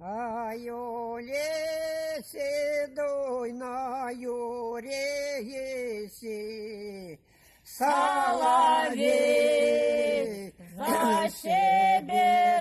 А лесе дойною рейси, соловей защебетал,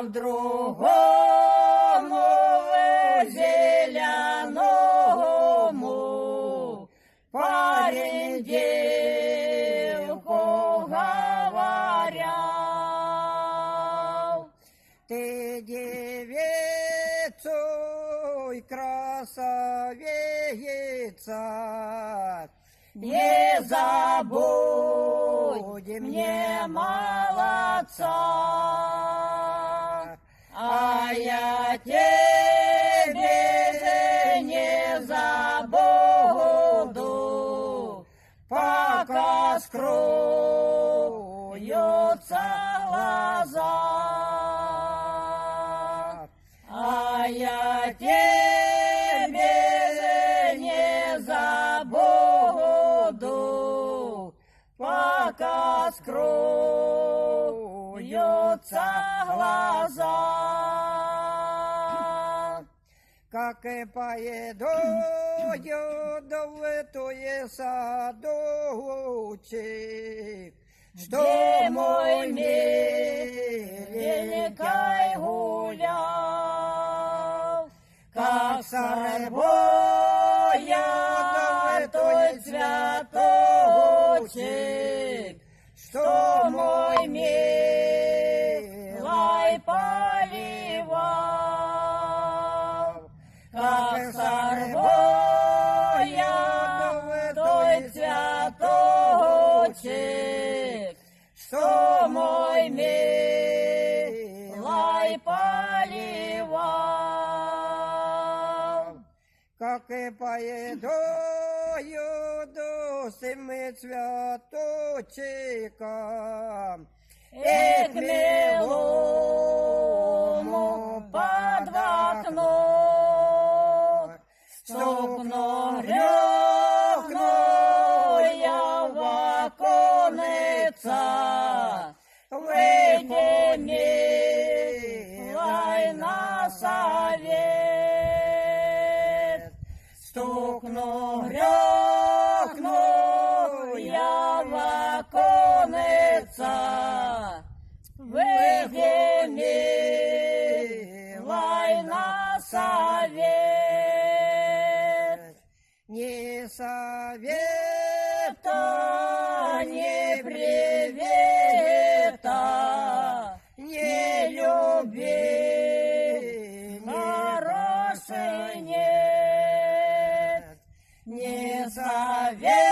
в другому зеленому парень девку говорял. Ты девицей красавица, Не забудь мне молодца, а я тебе не забуду, пока скроются глаза. А я тебе пока скроются глаза. как и поеду до вытуе садочек, что Где мой мой миленькой гулял, как сарбоя той цветочек, что мой милой поливал, как сарбоя той цветочек, что мой милой поливал. как и поеду до семи цветочком, Эх, милому под окно, стукну рёхну я в оконце, выйди, милой, на совет. Стукну рёхну совета не привета, не любви, морозы нет, не совета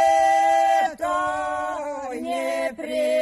не привета.